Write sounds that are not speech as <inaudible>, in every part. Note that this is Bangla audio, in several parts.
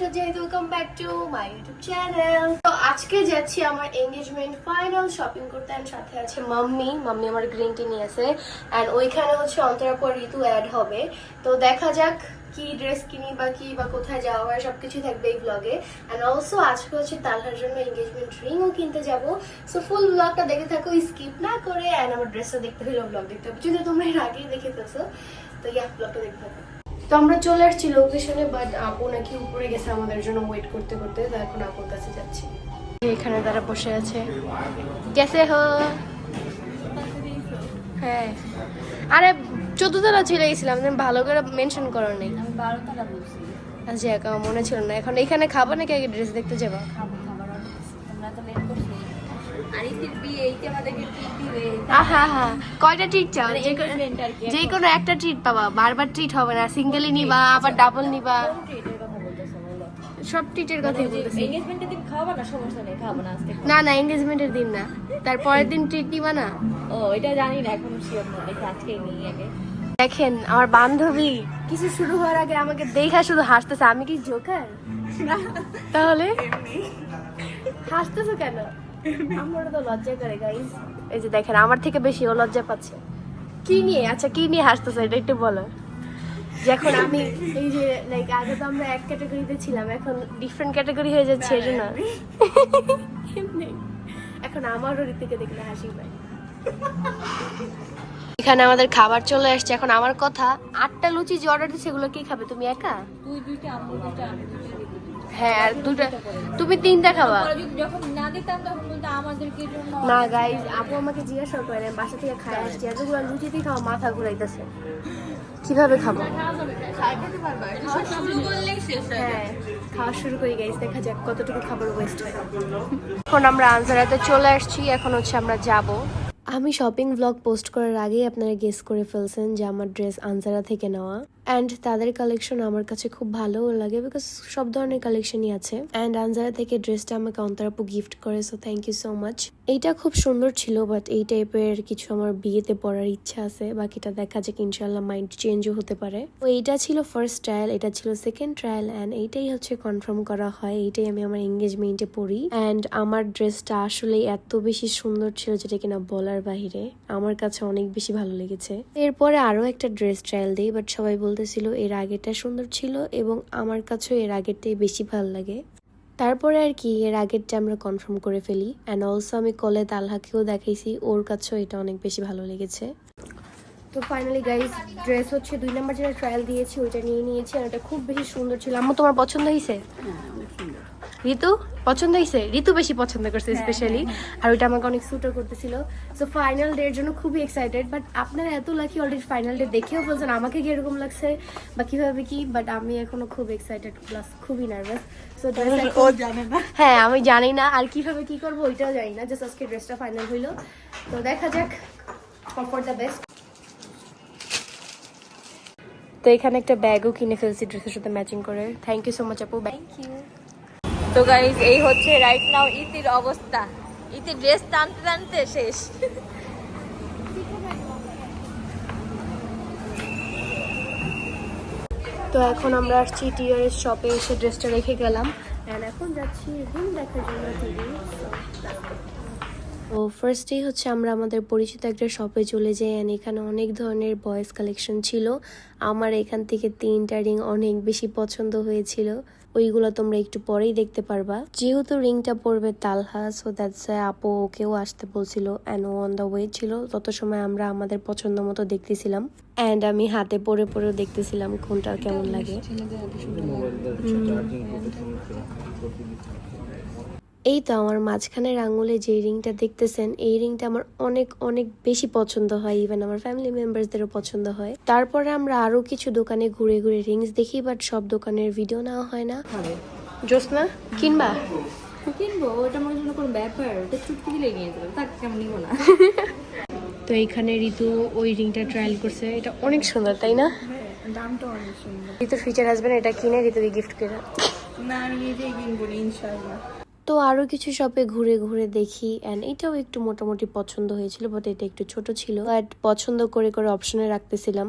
সাজাই welcome back to my YouTube channel তো আজকে যাচ্ছি আমার এঙ্গেজমেন্ট ফাইনাল শপিং করতে and সাথে আছে মাম্মি। মাম্মি আমার গ্রিন টি নিয়ে আসে। অ্যান্ড ওইখানে হচ্ছে অন্তরা পর ঋতু অ্যাড হবে। তো দেখা যাক কি ড্রেস কিনি বা কি বা কোথায় যাওয়া হয় সবকিছু থাকবে এই ব্লগে অ্যান্ড অলসো আজকে হচ্ছে তালহার জন্য এঙ্গেজমেন্ট রিংও কিনতে যাব। সো ফুল ব্লগটা দেখে থাকো স্কিপ না করে অ্যান্ড আমার ড্রেসটা দেখতে হলেও ব্লগ দেখতে হবে। যদি তোমরা এর আগেই দেখে ফেলছো। তো ইয়া ব্লগটা দেখতে থাকো। তো আমরা চলে আসছি লোকেশনে বাট আপু নাকি উপরে গেছে আমাদের জন্য ওয়েট করতে করতে তো এখন আপুর কাছে যাচ্ছি। এখানে তারা বসে আছে। কেসে হো। হ্যাঁ। আরে তলা ছিল গেছিলাম ভালো করে মেনশন করো নেই আচ্ছা একা মনে ছিল না। এখন এখানে খাব নাকি আগে ড্রেস দেখতে যাবা? খাব খাবার কয়টা ট্রিট চাও? মানে যে কোনো- একটা ট্রিট পাবা। বারবার ট্রিট হবে না। সিঙ্গেলই নিবা আবার ডাবল নিবা। কোন ট্রিটের কথা বলতেছো সব কথাই বলতেছি। এঙ্গেজমেন্টের দিন খাওয়াবা না? সমস্যা নেই খাব না আজকে। না না এঙ্গেজমেন্টের দিন না। তারপরের দিন ট্রিট নিবা না? ও এটা জানি না এখনও শিওর না। দেখে নিই আগে। দেখেন আমার বান্ধবী কিছু শুরু হওয়ার আগে আমাকে দেখা শুধু হাসতেছে। আমি কি জোকার তাহলে? হাসতেছো কেন? আমার তো লজ্জা করে গাইস এই যে দেখেন, আমার থেকে বেশি ও লজ্জা পাচ্ছে। কি নিয়ে? আচ্ছা কি নিয়ে হাসতেছো? এটা একটু বলো। যখন আমি এই যে লাইক আগে তো আমরা এক ক্যাটাগরিতে ছিলাম, এখন ডিফারেন্ট ক্যাটাগরি হয়ে যাচ্ছে, এই জন্য। এখন আমারও রীতিকে দেখলে হাসি পায়। এখানে আমাদের খাবার চলে আসছে। এখন আমার কথা, আটটা লুচি যে অর্ডার দিচ্ছে এগুলো কি খাবে? তুমি একা? তুই দুইটা, আমি দুইটা আমি দুইটা রেখে দিবি। হ্যাঁ দুটা তুমি তিনটা যদি যখন না দিতাম তখন বলতো আমাদেরকে না গাইজ আপু আমাকে জিজ্ঞাসা করে, বাসা থেকে খাই আসছি, এতগুলো লুচিতেই খাওয়া মাথা ঘুরাইতেছে। কীভাবে খাব? হয়ে, খাওয়া শুরু করি গাইজ দেখা যাক কতটুকু খাবার ওয়েস্ট হয়। এখন আমরা আনসারাতে চলে আসছি, এখন হচ্ছে আমরা যাব। আমি শপিং ব্লগ পোস্ট করার আগেই আপনারা গেস করে ফেলছেন যে আমার ড্রেস আনসারা থেকে নেওয়া। অ্যান্ড তাদের কালেকশন আমার কাছে খুব ভালোও লাগে বিকজ সব ধরনের কালেকশনই আছে। অ্যান্ড আনজারা থেকে ড্রেসটা আমাকে অন্তরাপু গিফট করে so thank you so much এইটা খুব সুন্দর ছিল বাট এই টাইপের কিছু আমার বিয়েতে পরার ইচ্ছা আছে, বাকিটা দেখা যাক ইনশাল্লাহ মাইন্ড চেঞ্জও হতে পারে। তো এইটা ছিল ফার্স্ট ট্রায়াল এটা ছিল সেকেন্ড ট্রায়াল অ্যান্ড এইটাই হচ্ছে কনফার্ম করা হয়, এইটাই আমি আমার এঙ্গেজমেন্টে পরি অ্যান্ড আমার ড্রেসটা আসলে এত বেশি সুন্দর ছিল যেটা কিনা বলার বাহিরে, আমার কাছে অনেক বেশি ভালো লেগেছে। এরপরে আরও একটা ড্রেস ট্রায়াল দিই বাট সবাই বলতেছিল এর আগেরটা সুন্দর ছিল এবং আমার কাছেও এর আগেরটাই বেশি ভালো লাগে। তারপরে আর কি এর আগেরটা আমরা কনফার্ম করে ফেলি। অ্যান্ড অলসো আমি কলে তালহাকেও দেখাইছি ওর কাছেও এটা অনেক বেশি ভালো লেগেছে। তো ফাইনালি গাইজ ড্রেস হচ্ছে দুই নম্বর যেটা ট্রায়াল দিয়েছি ওইটা নিয়ে নিয়েছি আর ওটা খুব বেশি সুন্দর ছিল। আমার তোমার পছন্দ হয়েছে ঋতু পছন্দ হয়েছে ঋতু বেশি পছন্দ করছে স্পেশালি আর ওইটা আমাকে অনেক সুটও করতেছিল। সো ফাইনাল ডে এর জন্য খুবই এক্সাইটেড বাট আপনারা এত লাকি অলরেডি ফাইনাল ডে দেখেও বলছেন আমাকে কি এরকম লাগছে বা কীভাবে কি? বাট আমি এখনও খুব এক্সাইটেড প্লাস খুবই নার্ভাস সো ও জানে না। হ্যাঁ আমি জানি না আর কীভাবে কি করব ওইটাও জানি না। জাস্ট আজকে ড্রেসটা ফাইনাল হইল। তো দেখা যাক ফর দ্য বেস্ট তো এখানে একটা ব্যাগও কিনে ফেলছি ড্রেসের সাথে ম্যাচিং করে। থ্যাংক ইউ সো মাচ আপু। থ্যাংক ইউ তো গাইস এই হচ্ছে রাইট নাও ইতির অবস্থা। ইতি ড্রেস টানতে টানতে শেষ। তো এখন আমরা আসছি টিআরএস শপে এসে ড্রেসটা রেখে গেলাম। অ্যান্ড এখন যাচ্ছি রিং দেখার জন্য তো ফার্স্টেই হচ্ছে আমরা আমাদের পরিচিত একটা শপে চলে যাই। অ্যান্ড এখানে অনেক ধরনের বয়েস কালেকশন ছিল। আমার এখান থেকে তিনটা রিং অনেক বেশি পছন্দ হয়েছিল। ওইগুলো তোমরা একটু পরেই দেখতে পারবা। যেহেতু রিংটা পড়বে তালহা সো দ্যাটস আপু ওকেও আসতে বলছিল অ্যান্ড ও অন দ্য ওয়ে ছিল। তত সময় আমরা আমাদের পছন্দ মতো দেখতেছিলাম অ্যান্ড আমি হাতে পরে পরেও দেখতেছিলাম কোনটা কেমন লাগে। এই তো আমার মাঝখানের আঙুলে যে রিংটা দেখতেছেন এই রিংটা আমার অনেক অনেক বেশি পছন্দ হয় ইভেন আমার ফ্যামিলি মেম্বারসদেরও পছন্দ হয়। তারপরে আমরা আরও কিছু দোকানে ঘুরে ঘুরে রিংস দেখি বাট সব দোকানের ভিডিও নেওয়া হয় না। জোসনা কিনবা? কিনবো ওটা আমার জন্য কোনো ব্যাপার ওটা চুটকি দিলে নিয়ে যাবে। তাকে কেমন নিবো না। <laughs> তো এইখানে ঋতু ওই রিংটা ট্রায়াল করছে এটা অনেক সুন্দর তাই না? দামটা অনেক সুন্দর। ঋতুর ফিচার হাজবেন্ড এটা কিনে ঋতুকে গিফট করে। না আমি নিজেই কিনবো ইনশাআল্লাহ। তো আরও কিছু শপে ঘুরে ঘুরে দেখি অ্যান্ড এটাও একটু মোটামুটি পছন্দ হয়েছিল বাট এটা একটু ছোট ছিল বাট পছন্দ করে করে অপশনে রাখতেছিলাম।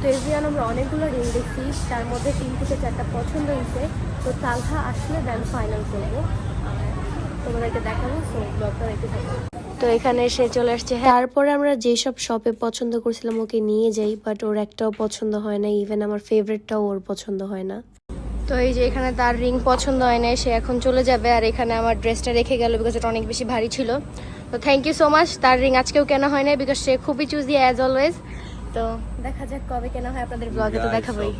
তো এভিয়ান আমরা অনেকগুলো রিং দেখছি তার মধ্যে তিন থেকে চারটা পছন্দ হয়েছে তো তালহা আসলে দেন ফাইনাল করব। তোমাদেরকে দেখাবো সো ব্লগটা দেখতে থাকব তো এখানে এসে চলে আসছে তারপরে আমরা যেসব শপে পছন্দ করছিলাম ওকে নিয়ে যাই বাট ওর একটাও পছন্দ হয় না ইভেন আমার ফেভারিটটাও ওর পছন্দ হয় না। তো এই যে এখানে তার রিং পছন্দ হয় না সে এখন চলে যাবে আর এখানে আমার ড্রেসটা রেখে গেল বিকজ এটা অনেক বেশি ভারী ছিল। তো থ্যাংক ইউ সো মাচ তার রিং আজকেও কেনা হয় না বিকজ সে খুবই চুজি অ্যাজ অলওয়েজ তো দেখা যাক কবে কেনা হয় আপনাদের ব্লগে তো দেখাবোই।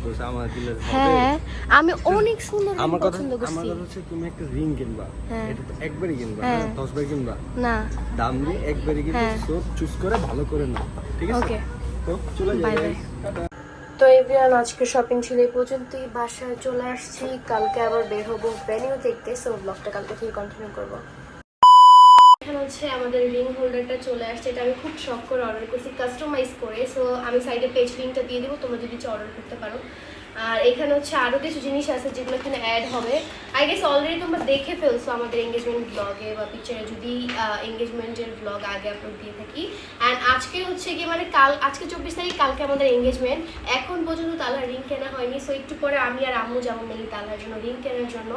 হ্যাঁ আমি অনেক সুন্দর আমার কথা আমার কথা হচ্ছে তুমি একটা রিং কিনবা। হ্যাঁ। এটা তো একবারই কিনবা হ্যাঁ। না দশ বার কিনবা। না। দাম দিয়ে একবারই কিনবা হ্যাঁ। তো চুজ করে ভালো করে নাও। ঠিক আছে? ওকে তো চলে যাই। Bye. তো এভরিওয়ান আজকে শপিং ছিল এই পর্যন্তই। বাসায় চলে আসছি। কালকে আবার বের হব ভেনিউ দেখতে সো ব্লগটা কালকে থেকে কন্টিনিউ করব। এখানে হচ্ছে আমাদের রিং হোল্ডারটা চলে আসছে। এটা আমি খুব শখ করে অর্ডার করছি কাস্টমাইজ করে। সো আমি সাইডে পেজ লিঙ্কটা দিয়ে দেবো, তোমরা যদি অর্ডার করতে পারো। আর এখানে হচ্ছে আরও কিছু জিনিস আছে যেগুলো এখানে অ্যাড হবে। আই গেস অলরেডি তোমরা দেখে ফেলছো আমাদের এঙ্গেজমেন্ট ব্লগে বা পিকচারে যদি এঙ্গেজমেন্টের ব্লগ আগে আপলোড দিয়ে থাকি। অ্যান্ড আজকে হচ্ছে কি মানে কাল, আজকে চব্বিশ তারিখ, কালকে আমাদের এঙ্গেজমেন্ট এখন পর্যন্ত তালার রিং কেনা হয়নি সো একটু পরে আমি আর আম্মু যাব মেলি তালার জন্য রিং কেনার জন্য।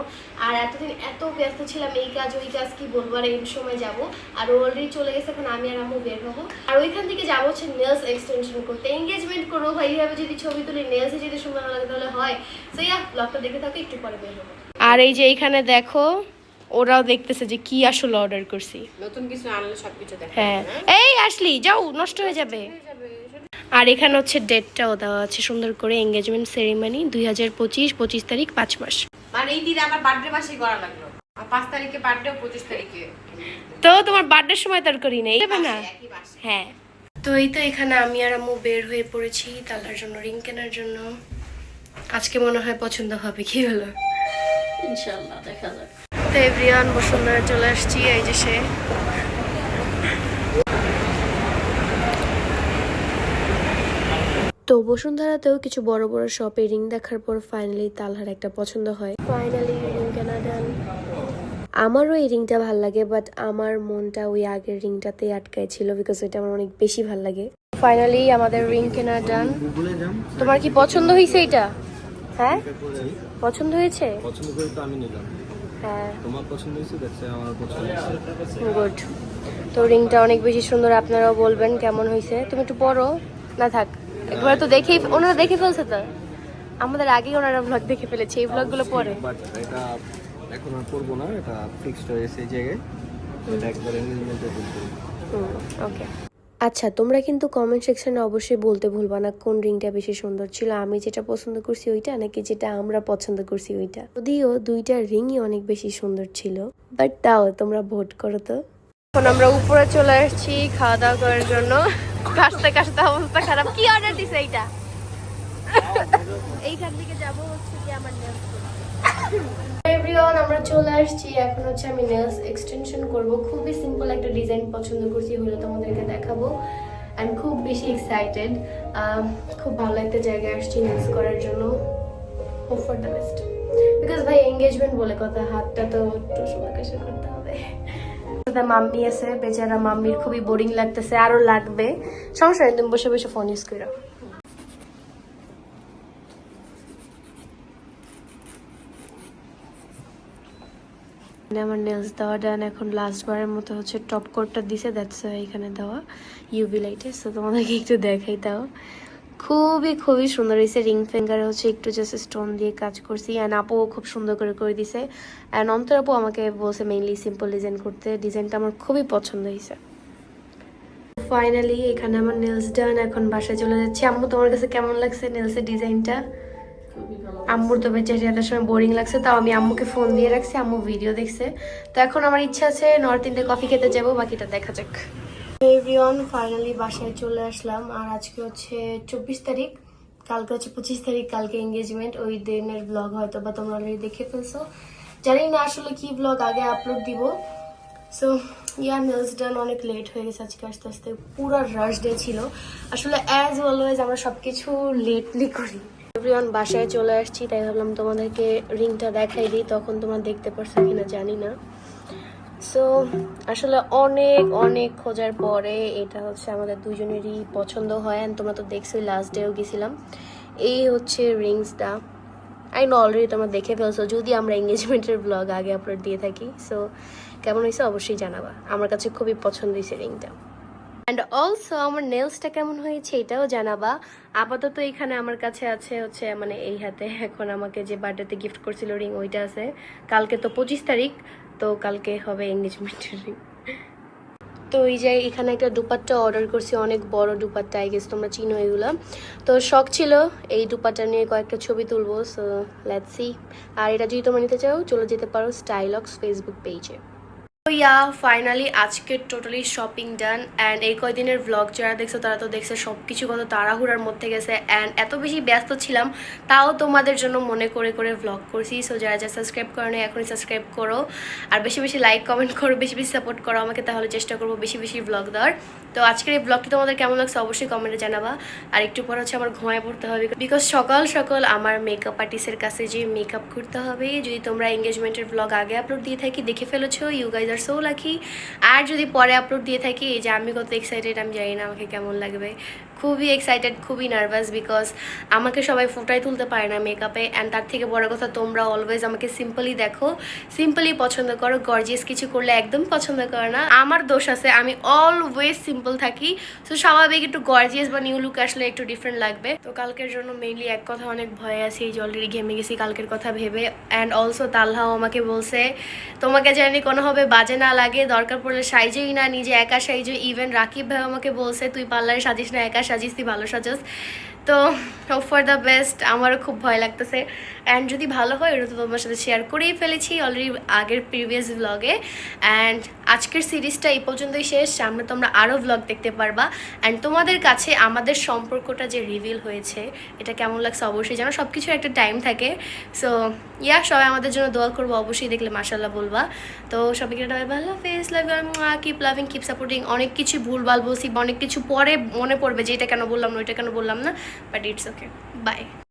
আর এতদিন এত ব্যস্ত ছিলাম, এই কাজ, ওই কাজ, কি বলব, আর এই সময় যাব। আর অলরেডি চলে গেছে, এখন আমি আর আম্মু বের হব। আর ওইখান থেকে যাব হচ্ছে নেলস এক্সটেনশন করতে। এঙ্গেজমেন্ট করব ভাই, এইভাবে যদি ছবি তুলি নেলসে যদি না লাগে তাহলে হয়। সো ইয়া ব্লগটা দেখে থাকো একটু পরে বের হব। আর এই যে এইখানে দেখো ওরাও দেখতেছে যে কি আসলে অর্ডার করছি। নতুন কিছু আনলে সবকিছু দেখা হ্যাঁ। এই আসলি যাও নষ্ট হয়ে যাবে। আর এখানে হচ্ছে ডেটটাও দেওয়া আছে সুন্দর করে এঙ্গেজমেন্ট সেরিমনি দুই হাজার পঁচিশ পঁচিশ তারিখ পাঁচ মাস। মানে এই দিন আমার বার্থডে মাসেই করা লাগল। আর পাঁচ তারিখে বার্থডে পঁচিশ তারিখে। তো তোমার বার্থডের সময় তার করি নেই যাবে না? হ্যাঁ। তো এই তো এখানে আমি আর আম্মু বের হয়ে পড়েছি তালার জন্য রিং কেনার জন্য। আজকে মনে হয় পছন্দ হবে কি হলো? ইনশাল্লাহ দেখা যাক। তো বসুন্ধরা চলে আসছি এই যে সে। তো বসুন্ধরাতেও কিছু বড় বড় শপে রিং দেখার পর ফাইনালি তালহার একটা পছন্দ হয়। ফাইনালি রিং কেনা আমারও এই রিংটা ভালো লাগে বাট আমার মনটা ওই আগের রিংটাতে আটকায় ছিল বিকজ এটা আমার অনেক বেশি ভালো লাগে। ফাইনালি আমাদের রিং কেনা ডান তোমার কি পছন্দ হয়েছে এটা? হ্যাঁ? পছন্দ হয়েছে? পছন্দ করে তো আমি নিলাম। হ্যাঁ। তোমার পছন্দ হয়েছে? দেখছে আমার পছন্দ হয়েছে। গুড তো রিংটা অনেক বেশি সুন্দর আপনারাও বলবেন কেমন হয়েছে তুমি একটু পরো না থাক একবার তো দেখেই ওনারা দেখে ফেলছে তো। আমাদের আগেই ওনারা ব্লগ দেখে ফেলেছে এই ব্লগগুলো পরে এটা এখন আর করব না এটা ফিক্সড হয়েছে এই জায়গায়। এটা একবার এনগেজমেন্টে ওকে আচ্ছা তোমরা কিন্তু কমেন্ট সেকশনে অবশ্যই বলতে ভুলবা না কোন রিংটা বেশি সুন্দর ছিল। আমি যেটা পছন্দ করছি ওইটা নাকি যেটা আমরা পছন্দ করছি ওইটা? যদিও দুইটা রিংই অনেক বেশি সুন্দর ছিল বাট তাও তোমরা ভোট করো তো। এখন আমরা উপরে চলে আসছি খাওয়া দাওয়া করার জন্য। কাশতে কাশতে অবস্থা খারাপ। কি অর্ডার দিছে এইটা? এইখান থেকে যাব হচ্ছে কি আমার এভরিওয়ান, আমরা চলে আসছি। এখন হচ্ছে আমি নেলস এক্সটেনশন করব। খুবই সিম্পল একটা ডিজাইন পছন্দ করছি হলে তোমাদেরকে দেখাবো। অ্যান্ড খুব বেশি এক্সাইটেড খুব ভালো একটা জায়গায় আসছি নেলস করার জন্য। Hope for the best because ভাই এঙ্গেজমেন্ট বলে কথা, হাতটা তো একটু সোলাকাশা করতে হবে। মাম্মি আছে, বেচারা মাম্মির খুবই বোরিং লাগতেছে, আরও লাগবে। সমস্যা তুমি বসে বসে ফোন ইউজ করো। আমার নেলস দেওয়া ডান এখন লাস্ট বারের মতো হচ্ছে টপ কোটটা দিছে দ্যাটস এখানে দেওয়া ইউভি লাইটে সো তোমাদেরকে একটু দেখাই দাও। খুবই খুবই সুন্দর হয়েছে রিং ফিঙ্গারে হচ্ছে একটু জাস্ট স্টোন দিয়ে কাজ করছি অ্যান্ড আপুও খুব সুন্দর করে করে দিছে। অ্যান্ড অন্তর আপু আমাকে বলছে মেইনলি সিম্পল ডিজাইন করতে ডিজাইনটা আমার খুবই পছন্দ হয়েছে ফাইনালি এখানে আমার নেলস ডান এখন বাসায় চলে যাচ্ছি। আম্মু, তোমার কাছে কেমন লাগছে নেলসের ডিজাইনটা আম্মুর তো বেচারি একটা সময় বোরিং লাগছে, তাও আমি আম্মুকে ফোন দিয়ে রাখছি, আম্মু ভিডিও দেখছে। তো এখন আমার ইচ্ছা আছে নর্থ ইন্ডিয়া কফি খেতে যাব, বাকিটা দেখা যাক। এভরিওয়ান ফাইনালি বাসায় চলে আসলাম, আর আজকে হচ্ছে চব্বিশ তারিখ, কালকে হচ্ছে পঁচিশ তারিখ, কালকে এঙ্গেজমেন্ট ওই দিনের ব্লগ হয়তো বা তোমরা অলরেডি দেখে ফেলছো। জানি না আসলে কি ব্লগ আগে আপলোড দিব। সো ইয়া নেলস ডান অনেক লেট হয়ে গেছে আজকে আস্তে আস্তে, পুরো রাশ ডে ছিল। আসলে অ্যাজ অলওয়েজ আমরা সব কিছু লেটলি করি। এভরিওয়ান বাসায় চলে আসছি, তাই ভাবলাম তোমাদেরকে রিংটা দেখাই দিই, তখন তোমরা দেখতে পারছ কিনা জানি না। সো আসলে অনেক অনেক খোঁজার পরে এটা হচ্ছে আমাদের দুজনেরই পছন্দ হয় অ্যান্ড তোমরা তো দেখছ লাস্ট ডেও গেছিলাম। এই হচ্ছে রিংসটা। আই নো অলরেডি তোমরা দেখে ফেলছো, যদি আমরা এঙ্গেজমেন্টের ব্লগ আগে আপলোড দিয়ে থাকি সো কেমন হয়েছে অবশ্যই জানাবা। আমার কাছে খুবই পছন্দ হয়েছে রিংটা। অ্যান্ড অলসো আমার নেলসটা কেমন হয়েছে এটাও জানাবা। আপাতত এখানে আমার কাছে আছে হচ্ছে মানে এই হাতে এখন আমাকে যে বার্থডেতে গিফট করছিল রিং ওইটা আছে। কালকে তো পঁচিশ তারিখ, তো কালকে হবে এঙ্গেজমেন্টের রিং তো এই যে এখানে একটা দুপাট্টা অর্ডার করছি, অনেক বড় দুপাট্টা আই গেস তোমরা চিনো এগুলো। তো শখ ছিল এই দুপাট্টা নিয়ে কয়েকটা ছবি তুলবো সো লেটস আর এটা যদি তোমরা নিতে চাও, চলে যেতে পারো স্টাইলক্স ফেসবুক পেজে ইয়া ফাইনালি আজকে টোটালি শপিং ডান অ্যান্ড এই কয়দিনের ব্লগ যারা দেখছ তারা তো দেখছে সব কিছু কত তাড়াহুড়ার মধ্যে গেছে অ্যান্ড এত বেশি ব্যস্ত ছিলাম, তাও তোমাদের জন্য মনে করে করে ব্লগ করছি। সো যারা যারা সাবস্ক্রাইব করো না এখনই সাবস্ক্রাইব করো। আর বেশি বেশি লাইক কমেন্ট করো, বেশি বেশি সাপোর্ট করো আমাকে, তাহলে চেষ্টা করব বেশি বেশি ব্লগ দেওয়ার। তো আজকের এই ব্লগটি তোমাদের কেমন লাগছে অবশ্যই কমেন্টে জানাবা। আর একটু পর হচ্ছে আমার ঘুমায় পড়তে হবে বিকজ সকাল সকাল আমার মেকআপ আর্টিস্টের কাছে যে মেকআপ করতে হবে। যদি তোমরা এঙ্গেজমেন্টের ব্লগ আগে আপলোড দিয়ে থাকি, দেখে ফেলেছো ইউ গাইজ আর সো লাকি আর যদি পরে আপলোড দিয়ে থাকি, এই যে আমি কত এক্সাইটেড আমি জানি না আমাকে কেমন লাগবে। খুবই এক্সাইটেড খুবই নার্ভাস বিকজ আমাকে সবাই ফোটাই তুলতে পারে না মেকআপে অ্যান্ড তার থেকে বড় কথা তোমরা অলওয়েজ আমাকে সিম্পলি দেখো সিম্পলি পছন্দ করো গর্জিয়াস কিছু করলে একদম পছন্দ করো না। আমার দোষ আছে, আমি অলওয়েজ সিম্পল থাকি তো স্বাভাবিক একটু গর্জিয়াস বা নিউ লুক আসলে একটু ডিফারেন্ট লাগবে। তো কালকের জন্য মেইনলি এক কথা অনেক ভয় আছি, এই অলরেডি ঘেমে গেছি, কালকের কথা ভেবে। অ্যান্ড অলসো তালহাও আমাকে বলছে, তোমাকে জানি কোনোভাবে বাজে না লাগে, দরকার পড়লে সাইজেই না, নিজে একা সাইজে ইভেন রাকিব ভাই আমাকে বলছে, তুই পার্লারে সাজিস না, একা সাজিস তুই ভালো সাজাস। তো হোপ ফর দ্য বেস্ট আমারও খুব ভয় লাগতেছে। অ্যান্ড যদি ভালো হয়, ওটা তো তোমার সাথে শেয়ার করেই ফেলেছি অলরেডি আগের প্রিভিয়াস ব্লগে অ্যান্ড আজকের সিরিজটা এই পর্যন্তই শেষ, সামনে তোমরা আরও ব্লগ দেখতে পারবা। অ্যান্ড তোমাদের কাছে আমাদের সম্পর্কটা যে রিভিল হয়েছে, এটা কেমন লাগছে অবশ্যই জানো সব কিছুর একটা টাইম থাকে। সো ইয়া সবাই আমাদের জন্য দোয়া করব, অবশ্যই দেখলে মাসাল্লাহ বলবা। তো সবাইকে একটা ভালো face love keep loving keep supporting অনেক কিছু ভুলভাল বলছি, অনেক কিছু পরে মনে পড়বে যে এটা কেন বললাম না, ওইটা কেন বললাম না। But it's okay bye